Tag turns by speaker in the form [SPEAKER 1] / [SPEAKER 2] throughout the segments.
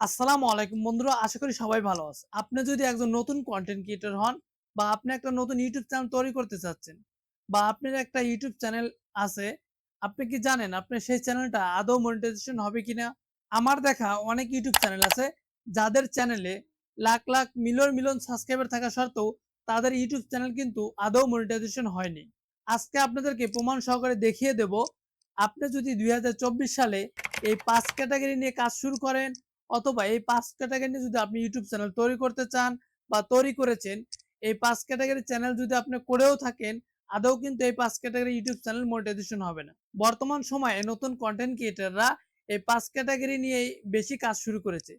[SPEAKER 1] আসসালামু আলাইকুম বন্ধুরা, আশা করি সবাই ভালো আছে আপনি যদি একজন নতুন কন্টেন্ট ক্রিয়েটর হন বা আপনি একটা নতুন ইউটিউব চ্যানেল তৈরি করতে চাচ্ছেন বা আপনার একটা ইউটিউব চ্যানেল আছে, আপনি কি জানেন আপনার সেই চ্যানেলটা আদৌ মনিটাইজেশন হবে কিনা? আমার দেখা অনেক ইউটিউব চ্যানেল আছে, যাদের চ্যানেলে lakh lakh million million subscriber থাকা সত্ত্বেও তাদের ইউটিউব চ্যানেল কিন্তু আদৌ মনিটাইজেশন হয়নি। আজকে আপনাদেরকে প্রমাণ সহকারে দেখিয়ে দেব, আপনি যদি দুই হাজার চব্বিশ সালে এই পাঁচ ক্যাটাগরি নিয়ে কাজ শুরু করেন অথবা এই পাঁচ ক্যাটাগরি নিয়ে যদি আপনি ইউটিউব চ্যানেল তৈরি করতে চান বা তৈরি করেছেন, এই পাঁচ ক্যাটাগরি চ্যানেল যদি আপনি করেও থাকেন, আদৌ কিন্তু এই পাঁচ ক্যাটাগরি ইউটিউব চ্যানেল মনিটাইজেশন হবে না। বর্তমান সময়ে নতুন কন্টেন্ট ক্রিয়েটাররা এই পাঁচ ক্যাটাগরি নিয়েই বেশি কাজ শুরু করেছে।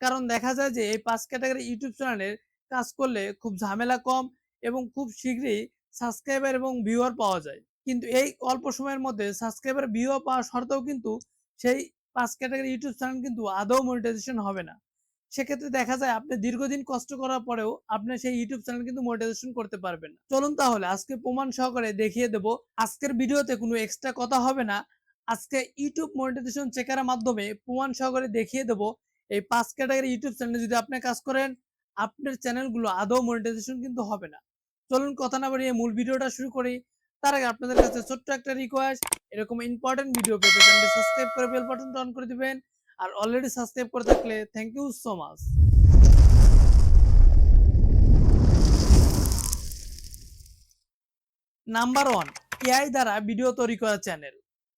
[SPEAKER 1] কারণ দেখা যায় যে এই পাঁচ ক্যাটাগরি ইউটিউব চ্যানেলের কাজ করলে খুব ঝামেলা কম এবং খুব শীঘ্রই সাবস্ক্রাইবার এবং ভিউয়ার পাওয়া যায়। কিন্তু এই অল্প সময়ের মধ্যে সাবস্ক্রাইবার ভিউয়ার পাওয়া সত্ত্বেও কিন্তু সেই পাঁচ ক্যাটাগরি ইউটিউব চ্যানেল কিন্তু আদৌ মনিটাইজেশন হবে না। সেক্ষেত্রে দেখা যায় আপনি দীর্ঘদিন কষ্ট করার পরেও আপনি সেই ইউটিউব চ্যানেল কিন্তু মনিটাইজেশন করতে পারবেন না। চলুন তাহলে আজকে প্রমাণ সহকারে দেখিয়ে দেব, আজকের ভিডিওতে কোনো এক্সট্রা কথা হবে না। আজকে ইউটিউব মনিটাইজেশন চেকারের মাধ্যমে প্রমাণ সহকারে দেখিয়ে দেব, এই পাঁচ ক্যাটাগরি ইউটিউব চ্যানেলে যদি আপনি কাজ করেন, আপনার চ্যানেলগুলো আদৌ মনিটাইজেশন কিন্তু হবে না। চলুন কথা না বাড়িয়ে মূল ভিডিওটা শুরু করি। তার আগে আপনাদের কাছে ছোট্ট একটা রিকোয়েস্ট এরকম ইম্পর্টেন্ট ভিডিও পেতে চ্যানেলটি সাবস্ক্রাইব করে বেল বাটনটা অন করে দিবেন। আর অলরেডি সাবস্ক্রাইব করে থাকলে thank you so much number one AI দ্বারা ভিডিও তৈরি করা চ্যানেল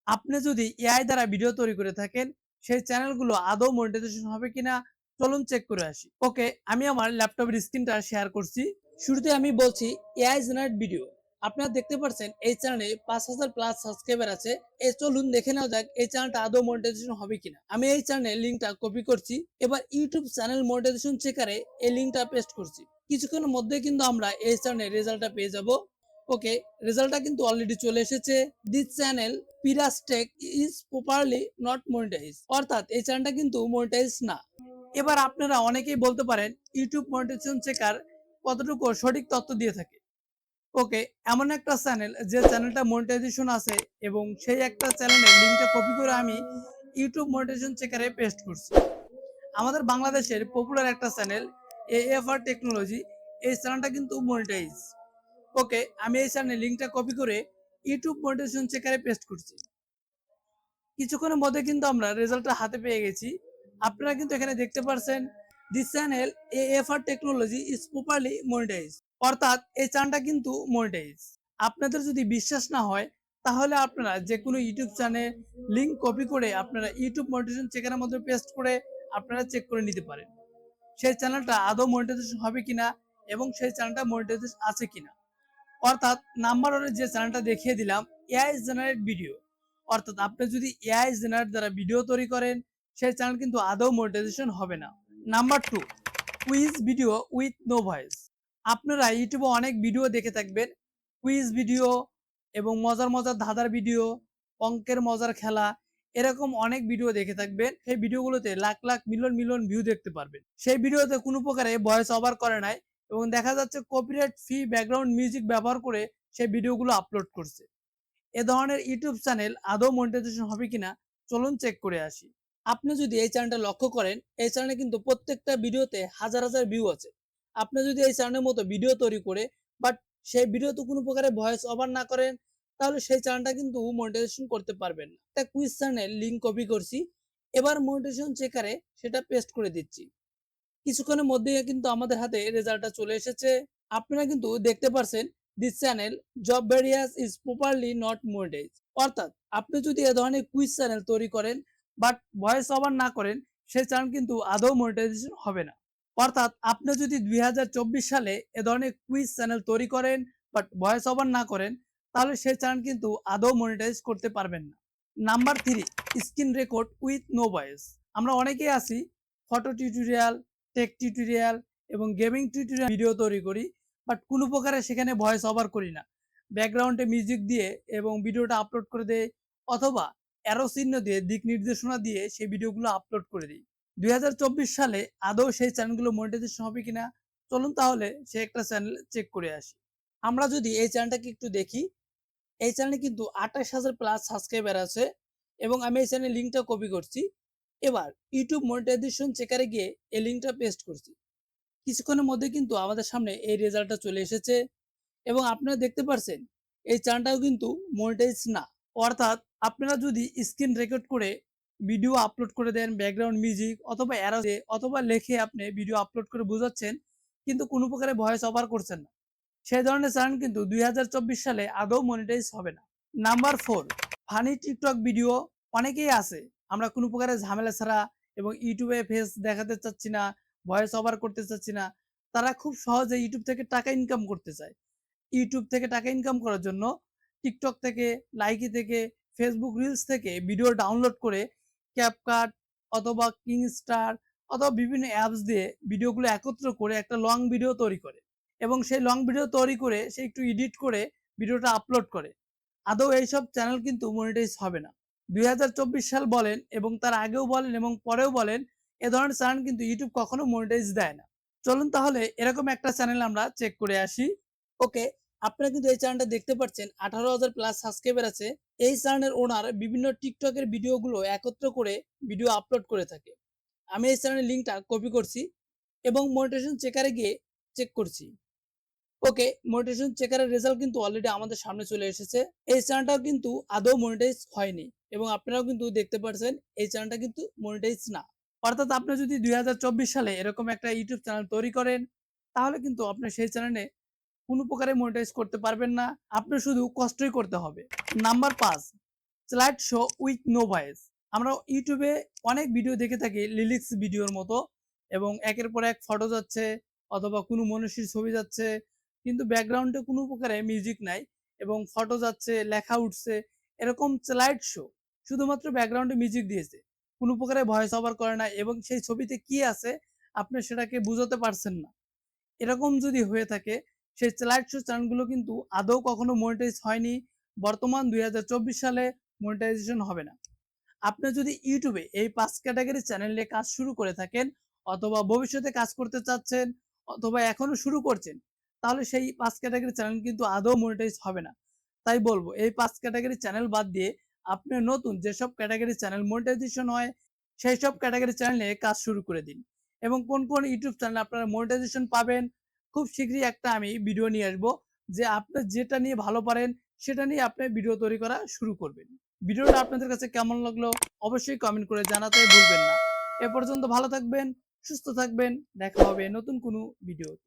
[SPEAKER 1] আপনি যদি এআই দ্বারা ভিডিও তৈরি করে থাকেন, সেই চ্যানেলগুলো আদৌ মনিটাইজেশন হবে কিনা, চলুন চেক করে আসি। ওকে আমি আমার ল্যাপটপের স্ক্রিনটা শেয়ার করছি। শুরুতে আমি বলছি এআই জেনারেট ভিডিও আপনারা দেখতে পাচ্ছেন এই চ্যানেলে পাঁচ হাজার প্লাস সাবস্ক্রাইবার আছে। এই চলুন দেখে নেওয়া যাক এই চ্যানেলটা আদৌ মনিটাইজেশন হবে কিনা। আমি এই চ্যানেলের লিঙ্কটা কপি করছি। এবার ইউটিউব চ্যানেল মনিটাইজেশন চেকারে এই লিঙ্কটা পেস্ট করছি। কিছুক্ষণের মধ্যে কিন্তু আমরা এই চ্যানেলের রেজাল্টটা পেয়ে যাব। ওকে রেজাল্টটা কিন্তু অলরেডি চলে এসেছে। দিস চ্যানেল পিরাস্টেক ইজ প্রপারলি নট মনিটাইজ অর্থাৎ এই চ্যানেলটা কিন্তু মনিটাইজ না। এবার আপনারা অনেকেই বলতে পারেন ইউটিউব মনিটাইজেশন চেকার কতটুকু সঠিক তথ্য দিয়ে থাকে? ওকে এমন একটা চ্যানেল যে চ্যানেলটা মনিটাইজেশন আছে এবং সেই একটা চ্যানেলের লিঙ্কটা কপি করে আমি ইউটিউব মনিটাইজেশন চেকারে পেস্ট করছি। আমাদের বাংলাদেশের পপুলার একটা চ্যানেল এএফআর টেকনোলজি এই চ্যানেলটা কিন্তু মনিটাইজ ওকে আমি এই চ্যানেলের লিঙ্কটা কপি করে ইউটিউব মনিটাইজেশন চেকারে পেস্ট করছি। কিছুক্ষণের মধ্যে কিন্তু আমরা রেজাল্টটা হাতে পেয়ে গেছি। আপনারা কিন্তু এখানে দেখতে পারছেন this channel AFR technology is properly monetize অর্থাৎ এই চ্যানেলটা কিন্তু মনিটাইজ আপনাদের যদি বিশ্বাস না হয়, তাহলে আপনারা যে কোনো ইউটিউব চ্যানেল লিঙ্ক কপি করে আপনারা ইউটিউব মনিটাইজেশন চেকারের মধ্যে পেস্ট করে আপনারা চেক করে নিতে পারেন। সেই চ্যানেলটা আদৌ মনিটাইজেশন হবে কিনা এবং সেই চ্যানেলটা মনিটাইজেশন আছে কিনা। অর্থাৎ নাম্বার ওয়ানের যে চ্যানেলটা দেখিয়ে দিলাম এআই জেনারেট ভিডিও অর্থাৎ আপনি যদি এআই জেনারেট দ্বারা ভিডিও তৈরি করেন, সেই চ্যানেল কিন্তু আদৌ মনিটাইজেশন হবে না। Number two quiz video with no voice আপনারা ইউটিউবে অনেক ভিডিও দেখে থাকবেন। কুইজ ভিডিও এবং মজার মজার ধাঁধার ভিডিও অঙ্কের মজার খেলা, এরকম অনেক ভিডিও দেখে থাকবেন। সেই ভিডিওগুলোতে lakh lakh, million million view দেখতে পারবেন। সেই ভিডিওতে কোনো প্রকারে ভয়েস ওভার করে নাই এবং দেখা যাচ্ছে কপিরাইট ফ্রি ব্যাকগ্রাউন্ড মিউজিক ব্যবহার করে সেই ভিডিওগুলো আপলোড করছে। এ ধরনের ইউটিউব চ্যানেল আদৌ মনিটাইজেশন হবে কিনা, চলুন চেক করে আসি। আপনি যদি এই চ্যানেলটা লক্ষ্য করেন, এই চ্যানেলে কিন্তু প্রত্যেকটা ভিডিওতে হাজার হাজার ভিউ আছে। আপনি যদি এই চ্যানেলের মতো ভিডিও তৈরি করে বাট সেই ভিডিওতে কোনো প্রকারে ভয়েস ওভার না করেন, তাহলে সেই চ্যানেলটা কিন্তু মনিটাইজেশন করতে পারবেন না। একটা কুইজ চ্যানেল লিঙ্ক কপি করছি, এবার মনিটাইজেশন চেকারে সেটা পেস্ট করে দিচ্ছি। কিছুক্ষণের মধ্যেই কিন্তু আমাদের হাতে রেজাল্টটা চলে এসেছে। আপনারা কিন্তু দেখতে পারছেন this channel job various is properly not monetize অর্থাৎ আপনি যদি এ ধরনের কুইজ চ্যানেল তৈরি করেন বাট ভয়েস ওভার না করেন, সেই চ্যানেল কিন্তু আদৌ মনিটাইজেশন হবে না। অর্থাৎ আপনি যদি দুই হাজার চব্বিশ সালে এ ধরনের কুইজ চ্যানেল তৈরি করেন বাট ভয়েস ওভার না করেন, তাহলে সেই চ্যানেল কিন্তু আদৌ মনিটাইজ করতে পারবেন না। Number three screen record with no voice আমরা অনেকেই আছি ফটো টিউটোরিয়াল টেক টিউটোরিয়াল এবং গেমিং টিউটোরিয়াল ভিডিও তৈরি করি বাট কোনো প্রকারে সেখানে ভয়েস ওভার করি না। ব্যাকগ্রাউন্ডে মিউজিক দিয়ে এবং ভিডিওটা আপলোড করে দেয় অথবা অ্যারো চিহ্ন দিয়ে দিক নির্দেশনা দিয়ে সেই ভিডিওগুলো আপলোড করে দিই। দুই হাজার চব্বিশ সালে আদৌ সেই চ্যানেলগুলো মনিটাইজেশন হবে কিনা? চলুন তাহলে সে একটা চ্যানেল চেক করে আসি। আমরা যদি এই চ্যানেলটাকে একটু দেখি, এই চ্যানেলে কিন্তু আঠাশ হাজার প্লাস সাবস্ক্রাইবার আছে এবং আমি এই চ্যানেলের লিঙ্কটা কপি করছি। এবার ইউটিউব মনিটাইজেশন চেকারে গিয়ে এই লিঙ্কটা পেস্ট করছি। কিছুক্ষণের মধ্যে কিন্তু আমাদের সামনে এই রেজাল্টটা চলে এসেছে এবং আপনারা দেখতে পাচ্ছেন এই চ্যানেলটাও কিন্তু মনিটাইজ না। অর্থাৎ আপনারা যদি স্ক্রিন রেকর্ড করে ভিডিও আপলোড করে দেন ব্যাকগ্রাউন্ড মিউজিক অথবা অ্যারো দিয়ে অথবা লেখে আপনি ভিডিও আপলোড করে বোঝাচ্ছেন, কিন্তু কোনো প্রকারে ভয়েস ওভার করছেন না। সেই ধরনের চ্যানেল কিন্তু দুই সালে আদৌ মনিটাইজ হবে না। Number four funny TikTok video অনেকেই আছে। আমরা কোনো প্রকারের ঝামেলা ছাড়া এবং ইউটিউবে ফেস দেখাতে চাচ্ছি না ভয়েস ওভার করতে চাচ্ছি না, তারা খুব সহজে ইউটিউব থেকে টাকা ইনকাম করতে চায়। ইউটিউব থেকে টাকা ইনকাম করার জন্য টিকটক থেকে লাইকি থেকে ফেসবুক রিলস থেকে ভিডিও ডাউনলোড করে ক্যাপকাট অথবা কিংস্টার অথবা বিভিন্ন অ্যাপস দিয়ে ভিডিওগুলো একত্র করে একটা লং ভিডিও তৈরি করে। এবং সেই লং ভিডিও তৈরি করে সে একটু এডিট করে ভিডিওটা আপলোড করে। আদৌ এইসব চ্যানেল কিন্তু মনিটাইজ হবে না। দুই হাজার চব্বিশ সাল বলেন এবং তার আগেও বলেন এবং পরেও বলেন, এ ধরনের চ্যানেল কিন্তু ইউটিউব কখনো মনিটাইজ দেয় না। চলুন তাহলে এরকম একটা চ্যানেল আমরা চেক করে আসি। ওকে আপনারা কিন্তু এই চ্যানেলটা দেখতে পাচ্ছেন, আঠারো হাজার প্লাস সাবস্ক্রাইবার আছে। এই চ্যানেলের ওনার বিভিন্ন টিকটকের ভিডিওগুলো একত্র করে ভিডিও আপলোড করে থাকে। আমি এই চ্যানেলের লিঙ্কটা কপি করছি এবং মনিটেশন চেকারে গিয়ে চেক করছি। ওকে মনিটেশন চেকারের রেজাল্ট কিন্তু অলরেডি আমাদের সামনে চলে এসেছে। এই চ্যানেলটাও কিন্তু আদৌ মনিটাইজ হয়নি এবং আপনারাও কিন্তু দেখতে পাচ্ছেন এই চ্যানেলটা কিন্তু মনিটাইজ না। অর্থাৎ আপনি যদি দুই হাজার চব্বিশ সালে এরকম একটা ইউটিউব চ্যানেল তৈরি করেন, তাহলে কিন্তু আপনি সেই চ্যানেলে কোনো প্রকারে মনিটাইজ করতে পারবেন না। আপনার শুধু কষ্টই করতে হবে। নাম্বার পাঁচ slide show with no voice আমরা ইউটিউবে অনেক ভিডিও দেখে থাকি লিরিক্স ভিডিওর মতো, এবং একের পর এক ফটো যাচ্ছে, অথবা কোনো মনীষীর ছবি যাচ্ছে, কিন্তু ব্যাকগ্রাউন্ডে কোনো প্রকারে মিউজিক নাই, এবং ফটো যাচ্ছে, লেখা উঠছে, এরকম স্লাইড শো শুধুমাত্র ব্যাকগ্রাউন্ডে মিউজিক দিয়েছে। কোনো প্রকারে ভয়েস ওভার করে না, এবং সেই ছবিতে কি আছে, আপনি সেটাকে বুঝাতে পারছেন না। এরকম যদি হয়ে থাকে সেই স্লাইড শো চ্যানেলগুলো কিন্তু আদৌ কখনো মনিটাইজ হয়নি। বর্তমান দুই হাজার চব্বিশ সালে মনিটাইজেশন হবে না। আপনি যদি ইউটিউবে এই পাঁচ ক্যাটাগরি চ্যানেল নিয়ে কাজ শুরু করে থাকেন অথবা ভবিষ্যতে কাজ করতে চাচ্ছেন অথবা এখনও শুরু করছেন, তাহলে সেই পাঁচ ক্যাটাগরি চ্যানেল কিন্তু আদৌ মনিটাইজ হবে না। তাই বলব, এই পাঁচ ক্যাটাগরি চ্যানেল বাদ দিয়ে আপনি নতুন যেসব ক্যাটাগরি চ্যানেল মনিটাইজেশন হয় সেই সব ক্যাটাগরি চ্যানেল নিয়ে কাজ শুরু করে দিন। এবং কোন কোন ইউটিউব চ্যানেল আপনারা মনিটাইজেশন পাবেন খুব শীঘ্রই একটা আমি ভিডিও নিয়ে আসব যে আপনি যেটা নিয়ে ভালো পারেন, সেটা নিয়ে আপনি ভিডিও তৈরি করা শুরু করবেন। ভিডিওটা আপনাদের কাছে কেমন লাগল অবশ্যই কমেন্ট করে জানাতে ভুলবেন না। এ পর্যন্ত ভালো থাকবেন, সুস্থ থাকবেন, দেখা হবে নতুন কোনো ভিডিওতে